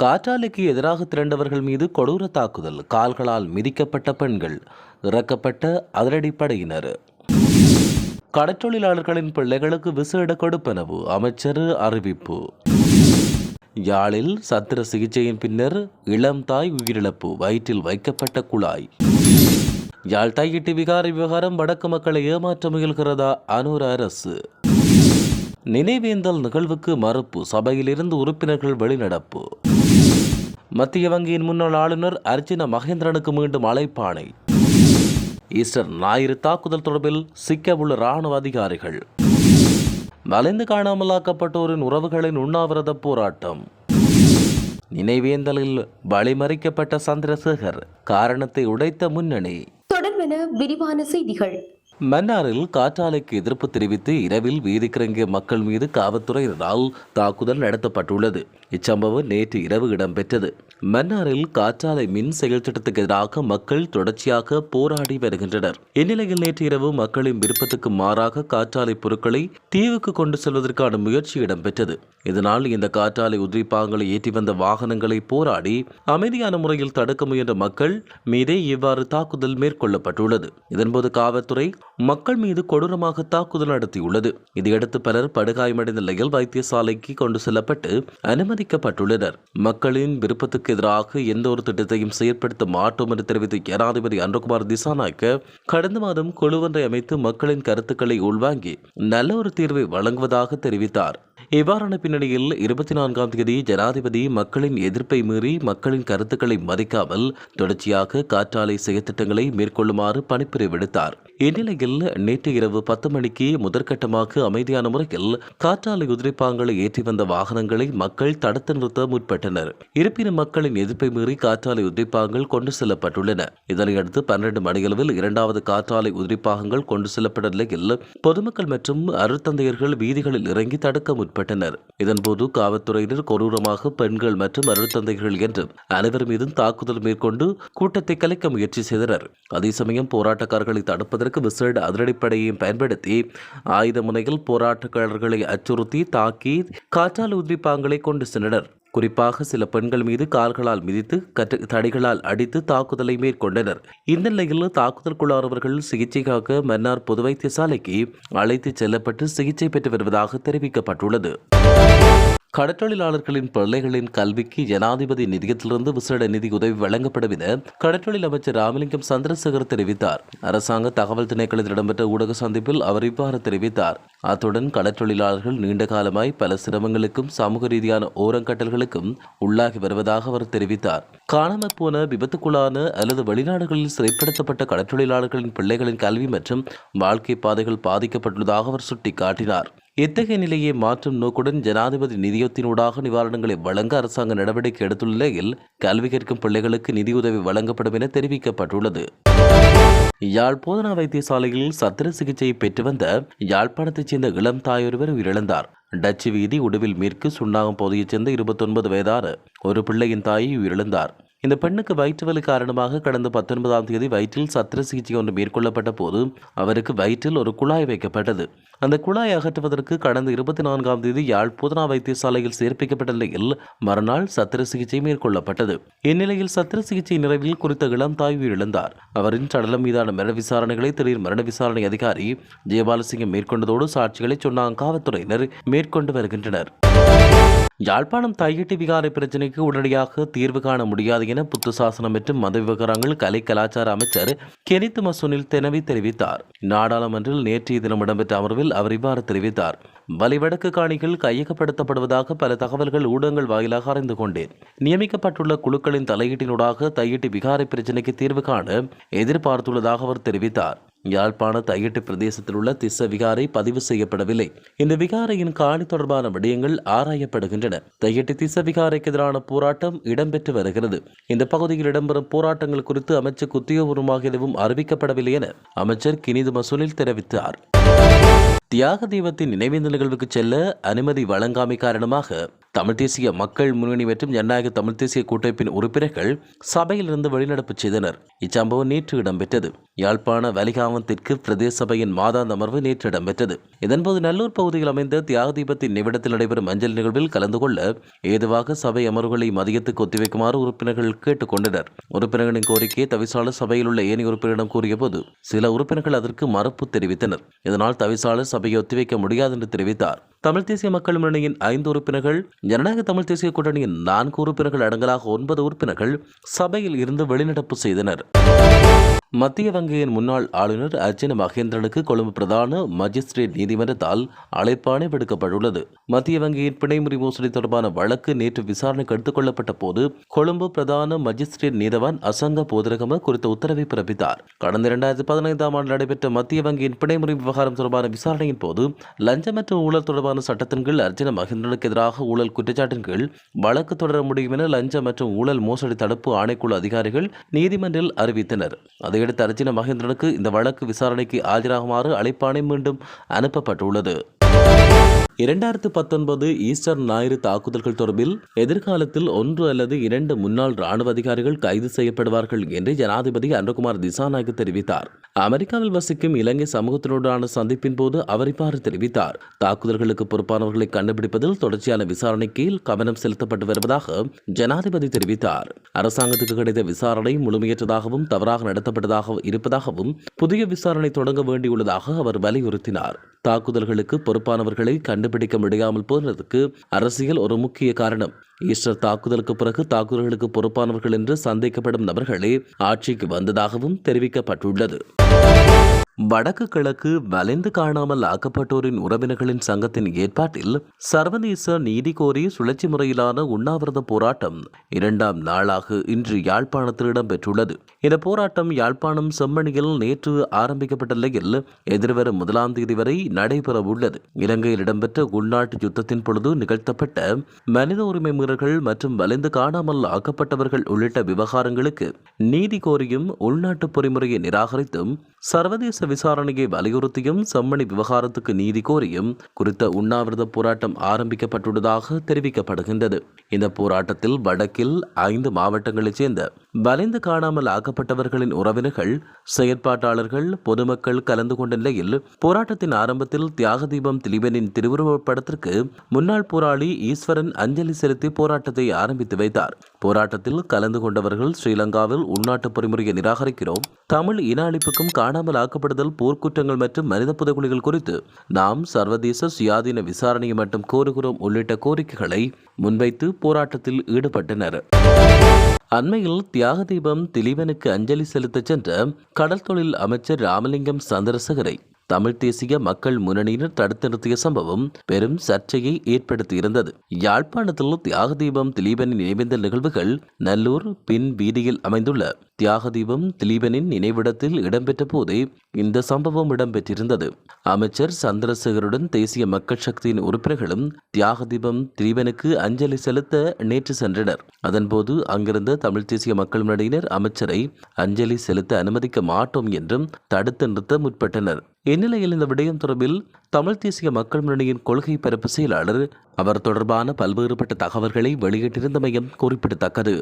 காற்றாலைக்கு எதிராக திரண்டவர்கள் மீது கொடூர தாக்குதல். கால்களால் மிதிக்கப்பட்ட பெண்கள் இறக்கப்பட்ட அதிரடிப்படையினர் கடற்றொழிலாளர்களின் பிள்ளைகளுக்கு விசேட கொடுப்பனவு அமைச்சர் அறிவிப்பு. யாழில் சத்திர சிகிச்சையின் பின்னர் இளம் தாய் உயிரிழப்பு வயிற்றில் வைக்கப்பட்ட குழாய். யாழ் தையிட்டு விகார விவகாரம் வடக்கு மக்களை ஏமாற்ற முயல்கிறதா அனூர் அரசு. நினைவேந்தல் நிகழ்வுக்கு மறுப்பு சபையிலிருந்து உறுப்பினர்கள் வெளிநடப்பு. மத்திய வங்கியின் முன்னாள் ஆளுநர் அர்ஜுன மகேந்திரனுக்கு மீண்டும் அழைப்பாணை. ஈஸ்டர் ஞாயிறு தாக்குதல் தொடர்பில் சிக்கவுள்ள இராணுவ அதிகாரிகள். வளைந்து காணாமலாக்கப்பட்டோரின் உறவுகளின் உண்ணாவிரத போராட்டம். நினைவேந்தலில் வழிமறிக்கப்பட்ட சந்திரசேகர் காரணத்தை உடைத்த முன்னணி. தொடர்பென விரிவான செய்திகள். மன்னாரில் காற்றாலைக்கு எதிர்ப்பு தெரிவித்து இரவில் வீதிக்கிறங்கிய மக்கள் மீது காவல்துறையினரால் தாக்குதல் நடத்தப்பட்டுள்ளது. இச்சம்பவம் நேற்று இரவு இடம்பெற்றது. மன்னாரில் காற்றாலை மின் செயல் திட்டத்துக்கு எதிராக மக்கள் தொடர்ச்சியாக போராடி வருகின்றனர். இந்நிலையில் நேற்று இரவு மக்களின் விருப்பத்துக்கு மாறாக காற்றாலை பொருட்களை தீவுக்கு கொண்டு செல்வதற்கான முயற்சி இடம்பெற்றது. இதனால் இந்த காற்றாலை உதிரிப்பாகங்களை ஏற்றி வந்த வாகனங்களை போராடி அமைதியான முறையில் தடுக்க முயன்ற மக்கள் மீதே இவ்வாறு தாக்குதல் மேற்கொள்ளப்பட்டுள்ளது. இதன்போது காவல்துறை மக்கள் மீது கொடூரமாக தாக்குதல் நடத்தியுள்ளது. இதையடுத்து பலர் படுகாயமடைந்த நிலையில் வைத்தியசாலைக்கு கொண்டு செல்லப்பட்டு அனுமதிக்கப்பட்டுள்ளனர். மக்களின் விருப்பத்துக்கு எதிராக எந்த ஒரு திட்டத்தையும் செயற்படுத்த மாட்டோம் என்று தெரிவித்த ஜனாதிபதி அன்றகுமார் திசாநாயக்க கடந்த மாதம் குழுவொன்றை அமைத்து மக்களின் கருத்துக்களை உள்வாங்கி நல்ல ஒரு தீர்வை வழங்குவதாக தெரிவித்தார். இவ்வாறான பின்னணியில் இருபத்தி நான்காம் தேதி ஜனாதிபதி மக்களின் எதிர்ப்பை மீறி மக்களின் கருத்துக்களை மதிக்காமல் தொடர்ச்சியாக காற்றாலை செயற்திட்டங்களை மேற்கொள்ளுமாறு பணிப்புரை விடுத்தார். இந்நிலையில் நேற்று இரவு பத்து மணிக்கு முதற்கட்டமாக அமைதியான முறையில் காற்றாலை உதிரிப்பாங்களை ஏற்றி வந்த வாகனங்களை மக்கள் தடுத்து நிறுத்த முற்பட்டனர். இருப்பினும் மக்களின் எதிர்ப்பை மீறி காற்றாலை உதிரிப்பாகங்கள் கொண்டு செல்லப்பட்டுள்ளன. இதனையடுத்து பன்னிரண்டு மணியளவில் இரண்டாவது காற்றாலை உதிரிப்பாகங்கள் கொண்டு செல்லப்பட்ட நிலையில் பொதுமக்கள் மற்றும் அருத்தந்தையர்கள் வீதிகளில் இறங்கி தடுக்க முற்பட்டனர் இதன்போது காவல்துறையினர் கொடூரமாக பெண்கள் மற்றும் அருத்தந்தைகள் என்று அனைவர் மீதும் தாக்குதல் மேற்கொண்டு கூட்டத்தை கலைக்க முயற்சி செய்தனர். அதே சமயம் போராட்டக்காரர்களை தடுப்பதற்கு விசேட அதிரடிப்படையையும் பயன்படுத்தி ஆயுத முனையில் போராட்டக்காரர்களை அச்சுறுத்தி தாக்கி காற்றால் உதிரிப்பாங்களை கொண்டு சென்றனர். குறிப்பாக சில பெண்கள் மீது கால்களால் மிதித்து கற்று தடிகளால் அடித்து தாக்குதலை மேற்கொண்டனர். இந்த நிலையில் தாக்குதலுக்குள்ளானவர்கள் சிகிச்சைக்காக மன்னார் பொது வைத்தியசாலைக்கு அழைத்துச் செல்லப்பட்டு சிகிச்சை பெற்று வருவதாக தெரிவிக்கப்பட்டுள்ளது. கடற்றொழிலாளர்களின் பிள்ளைகளின் கல்விக்கு ஜனாதிபதி நிதியத்திலிருந்து விசேட நிதி உதவி வழங்கப்படும் என கடற்றொழில் அமைச்சர் ராமலிங்கம் சந்திரசேகர் தெரிவித்தார். அரசாங்க தகவல் திணைக்களத்தில் இடம்பெற்ற ஊடக சந்திப்பில் அவர் இவ்வாறு தெரிவித்தார். அத்துடன் கடற்றொழிலாளர்கள் நீண்ட காலமாய் பல சிரமங்களுக்கும் சமூக ரீதியான ஓரங்கட்டல்களுக்கும் உள்ளாகி வருவதாக அவர் தெரிவித்தார். காணாமல் போன விபத்துக்குள்ளான அல்லது வெளிநாடுகளில் சிறைப்படுத்தப்பட்ட கடற்றொழிலாளர்களின் பிள்ளைகளின் கல்வி மற்றும் வாழ்க்கை பாதைகள் பாதிக்கப்பட்டுள்ளதாக அவர் சுட்டிக்காட்டினார். இத்தகைய நிலையை மாற்றும் நோக்குடன் ஜனாதிபதி நிதியத்தினூடாக நிவாரணங்களை வழங்க அரசாங்க நடவடிக்கை எடுத்துள்ள நிலையில் கல்வி கற்கும் பிள்ளைகளுக்கு நிதியுதவி வழங்கப்படும் என தெரிவிக்கப்பட்டுள்ளது. யாழ் போதனா வைத்தியசாலையில் சத்திர சிகிச்சையை பெற்று வந்த யாழ்ப்பாணத்தைச் சேர்ந்த இளம் தாயொருவர் உயிரிழந்தார். டச்சு வீதி உடுவில் மேற்கு சுண்ணாகம் பகுதியைச் சேர்ந்த இருபத்தொன்பது வயதான ஒரு பிள்ளையின் தாயை உயிரிழந்தார். இந்த பெண்ணுக்கு வயிற்று வலி காரணமாக கடந்த பத்தொன்பதாம் தேதி வயிற்றில் சத்திர சிகிச்சை ஒன்று மேற்கொள்ளப்பட்ட போது அவருக்கு வயிற்றில் ஒரு குழாய் வைக்கப்பட்டது. அந்த குழாய் அகற்றுவதற்கு கடந்த இருபத்தி நான்காம் தேதி யாழ் புதனா வைத்தியசாலையில் சேர்ப்பிக்கப்பட்ட நிலையில் மறுநாள் சத்திர சிகிச்சை மேற்கொள்ளப்பட்டது. இந்நிலையில் சத்திர சிகிச்சை நிறைவில் குறித்த இளம் தாய் உயிரிழந்தார். அவரின் சடலம் மீதான மரண விசாரணைகளை திடீர் மரண விசாரணை அதிகாரி ஜெயபாலசிங்கம் மேற்கொண்டதோடு சாட்சிகளை சொன்னாங்க. காவல்துறையினர் மேற்கொண்டு வருகின்றனர். யாழ்ப்பாணம் தையிட்டு விகாரை பிரச்சினைக்கு உடனடியாக தீர்வு காண முடியாது என புத்து சாசனம் மற்றும் மத விவகாரங்கள் கலை கலாச்சார அமைச்சர் கெனித் மசுனில் தெனவி தெரிவித்தார். நாடாளுமன்றில் நேற்றைய தினம் இடம்பெற்ற அமர்வில் அவர் இவ்வாறு தெரிவித்தார். வலிவடக்கு காணிகள் கையகப்படுத்தப்படுவதாக பல தகவல்கள் ஊடகங்கள் வாயிலாக அறிந்து கொண்டேன். நியமிக்கப்பட்டுள்ள குழுக்களின் தலையீட்டினூடாக தையிட்டு விகாரை பிரச்சினைக்கு தீர்வு காண எதிர்பார்த்துள்ளதாக அவர் தெரிவித்தார். யாழ்ப்பாண தையட்டு பிரதேசத்தில் உள்ள திஸ்ஸ விகாரை பதிவு செய்யப்படவில்லை. இந்த விகாரையின் காணி தொடர்பான விடயங்கள் ஆராயப்படுகின்றன. தையட்டு திஸ்ஸ விகாரைக்கு எதிரான போராட்டம் இடம்பெற்று வருகிறது. இந்த பகுதியில் இடம்பெறும் போராட்டங்கள் குறித்து அமைச்சர் உத்தியோகபூர்வமாக எதுவும் அறிவிக்கப்படவில்லை என அமைச்சர் கினிது மசூலில் தெரிவித்தார். தியாக தீபத்தின் நினைவேந்த நிகழ்வுக்கு செல்ல அனுமதி வழங்காமை காரணமாக தமிழ் தேசிய மக்கள் முன்னணி மற்றும் ஜனநாயக தமிழ் தேசிய கூட்டமைப்பின் உறுப்பினர்கள் சபையிலிருந்து வெளிநடப்பு செய்தனர். இச்சம்பவம் நேற்று இடம்பெற்றது. யாழ்ப்பாண வலிகாமம் தெற்கு பிரதேச சபையின் மாதாந்த அமர்வு நேற்று இடம்பெற்றது. இதன்போது நல்லூர் பகுதியில் அமைந்த தியாக தீபத்தின் நிமிடத்தில் நடைபெறும் அஞ்சல் நிகழ்வில் கலந்து கொள்ள ஏதுவாக சபை அமர்வுகளை மதியத்துக்கு ஒத்திவைக்குமாறு உறுப்பினர்கள் கேட்டுக்கொண்டனர் உறுப்பினர்களின் கோரிக்கையை தவிசாளர் சபையில் உள்ள ஏனைய உறுப்பினரிடம் கூறியபோது சில உறுப்பினர்கள் அதற்கு மறுப்பு தெரிவித்தனர். இதனால் தவிசாளர் சபையை ஒத்திவைக்க முடியாது என்று தெரிவித்தார். தமிழ் தேசிய மக்கள் முன்னணியின் ஐந்து உறுப்பினர்கள் ஜனநாயக தமிழ் தேசிய கூட்டணியின் நான்கு உறுப்பினர்கள் அடங்கலாக ஒன்பது உறுப்பினர்கள் சபையில் இருந்து வெளிநடப்பு செய்தனர். மத்திய வங்கியின் முன்னாள் ஆளுநர் அர்ஜுன மகேந்திரனுக்கு கொழும்பு பிரதான மஜிஸ்ட்ரேட் நீதிமன்றத்தால் அழைப்பாணை விடுக்கப்பட்டுள்ளது. மத்திய வங்கியின் பிணைமுறை மோசடி தொடர்பான வழக்கு நேற்று விசாரணைக்கு எடுத்துக் கொள்ளப்பட்ட போது கொழும்பு பிரதான மஜிஸ்ட்ரேட் நீதவான் அசங்க போதரகம குறித்த உத்தரவை பிறப்பித்தார். கடந்த இரண்டாயிரத்தி பதினைந்தாம் ஆண்டு நடைபெற்ற மத்திய வங்கியின் பிணைமுறை விவகாரம் தொடர்பான விசாரணையின் போது லஞ்சம் மற்றும் ஊழல் தொடர்பான சட்டத்தின் கீழ் அர்ஜுன மகேந்திரனுக்கு எதிராக ஊழல் குற்றச்சாட்டின் கீழ் வழக்கு தொடர முடியும் என லஞ்சம் மற்றும் ஊழல் மோசடி தடுப்பு ஆணைக்குழு அதிகாரிகள் நீதிமன்றில் அறிவித்தனர். இதையடுத்து அர்ஜுன மகேந்திரனுக்கு இந்த வழக்கு விசாரணைக்கு ஆஜராகுமாறு அழைப்பாணை மீண்டும் அனுப்பப்பட்டுள்ளது. இரண்டாயிரத்து பத்தொன்பது ஈஸ்டர் ஞாயிறு தாக்குதல்கள் தொடர்பில் எதிர்காலத்தில் ஒன்று அல்லது இரண்டு முன்னாள் ராணுவ அதிகாரிகள் கைது செய்யப்படுவார்கள் என்று ஜனாதிபதி அன்றகுமார் திசாநாயக் தெரிவித்தார். அமெரிக்காவில் வசிக்கும் இலங்கை சமூகத்தினுடான சந்திப்பின் போது அவர் இவ்வாறு தெரிவித்தார். தாக்குதல்களுக்கு பொறுப்பானவர்களை கண்டுபிடிப்பதில் தொடர்ச்சியான விசாரணை கீழ் கவனம் செலுத்தப்பட்டு வருவதாக ஜனாதிபதி தெரிவித்தார். அரசாங்கத்துக்கு கிடைத்த விசாரணை முழுமையற்றதாகவும் தவறாக நடத்தப்பட்டதாக இருப்பதாகவும் புதிய விசாரணை தொடங்க வேண்டியுள்ளதாக அவர் வலியுறுத்தினார். தாக்குதல்களுக்கு பொறுப்பானவர்களை கண்டு கண்டுபிடிக்க முடியாமல் போனதுக்கு அரசியல் ஒரு முக்கிய காரணம். ஈஸ்டர் தாக்குதலுக்கு பிறகு தாக்குதல்களுக்கு பொறுப்பானவர்கள் என்று சந்தேகப்படும் நபர்களே ஆட்சிக்கு வந்ததாகவும் தெரிவிக்கப்பட்டுள்ளது. வடக்கு கிழக்கு வலைந்து காணாமல் ஆக்கப்பட்டோரின் உறவினர்களின் சங்கத்தின் ஏற்பாட்டில் சர்வதேச நீதி கோரி சுழற்சி முறையிலான உண்ணாவிரத போராட்டம் இரண்டாம் நாளாக இன்று யாழ்ப்பாணத்தில் இடம்பெற்றுள்ளது. இந்த போராட்டம் யாழ்ப்பாணம் செம்மணியில் நேற்று ஆரம்பிக்கப்பட்ட நிலையில் எதிர்வரும் முதலாம் தேதி வரை நடைபெற உள்ளது இலங்கையில் இடம்பெற்ற உள்நாட்டு யுத்தத்தின் பொழுது நிகழ்த்தப்பட்ட மனித உரிமை மீறல்கள் மற்றும் வலைந்து காணாமல் ஆக்கப்பட்டவர்கள் உள்ளிட்ட விவகாரங்களுக்கு நீதி கோரியும் உள்நாட்டு பொறிமுறையை நிராகரித்தும் சர்வதேச விசாரணையை வலியுறுத்தியும் செம்மணி விவகாரத்துக்கு நீதி கோரியும் குறித்த உண்ணாவிரத போராட்டம் ஆரம்பிக்கப்பட்டுள்ளதாக தெரிவிக்கப்படுகின்றது. இந்த போராட்டத்தில் வடக்கில் ஐந்து மாவட்டங்களைச் சேர்ந்த வலைந்து காணாமல் ஆக்கப்பட்டவர்களின் உறவினர்கள் செயற்பாட்டாளர்கள் பொதுமக்கள் கலந்து கொண்ட நிலையில் போராட்டத்தின் ஆரம்பத்தில் தியாக தீபம் திலீபனின் திருவுருவப்படத்திற்கு முன்னாள் போராளி ஈஸ்வரன் அஞ்சலி செலுத்தி போராட்டத்தை ஆரம்பித்து வைத்தார். போராட்டத்தில் கலந்து கொண்டவர்கள் ஸ்ரீலங்காவில் உள்நாட்டு பொறிமுறையை நிராகரிக்கிறோம் தமிழ் இன அழிப்புக்கும் காணாமல் ஆக்கப்படுதல் போர்க்குற்றங்கள் மற்றும் மனித புதைகுலிகள் குறித்து நாம் சர்வதேச சுயாதீன விசாரணையை மட்டும் கோருகிறோம் உள்ளிட்ட கோரிக்கைகளை முன்வைத்து போராட்டத்தில் ஈடுபட்டனர். அண்மையில் தியாக தீபம் திலீபனுக்கு அஞ்சலி செலுத்தச் சென்ற கடல் தொழில் அமைச்சர் ராமலிங்கம் சந்திரசேகரை தமிழ் தேசிய மக்கள் முன்னணியினர் தடுத்து நிறுத்திய சம்பவம் பெரும் சர்ச்சையை ஏற்படுத்தியிருந்தது. யாழ்ப்பாணத்தில் தியாக தீபம் திலீபனின் நினைவேந்தல் நிகழ்வுகள் நல்லூர் பின் வீதியில் அமைந்துள்ள தியாகதீபம் திலீபனின் நினைவிடத்தில் இடம்பெற்ற போதே இந்த சம்பவம் இடம்பெற்றிருந்தது. அமைச்சர் சந்திரசேகருடன் தேசிய மக்கள் சக்தியின் உறுப்பினர்களும் தியாகதீபம் திலீபனுக்கு அஞ்சலி செலுத்த நேற்று சென்றனர். அதன்போது அங்கிருந்த தமிழ் தேசிய மக்கள் முன்னணியினர் அமைச்சரை அஞ்சலி செலுத்த அனுமதிக்க மாட்டோம் என்றும் தடுத்து நிறுத்த முற்பட்டனர். இந்நிலையில் இந்த விடயம் தொடர்பில் தமிழ் தேசிய மக்கள் முன்னணியின் கொள்கை பரப்பு செயலாளர் அவர் தொடர்பான பல்வேறுபட்ட தகவல்களை வெளியிட்டிருந்தமையும் குறிப்பிடத்தக்கது.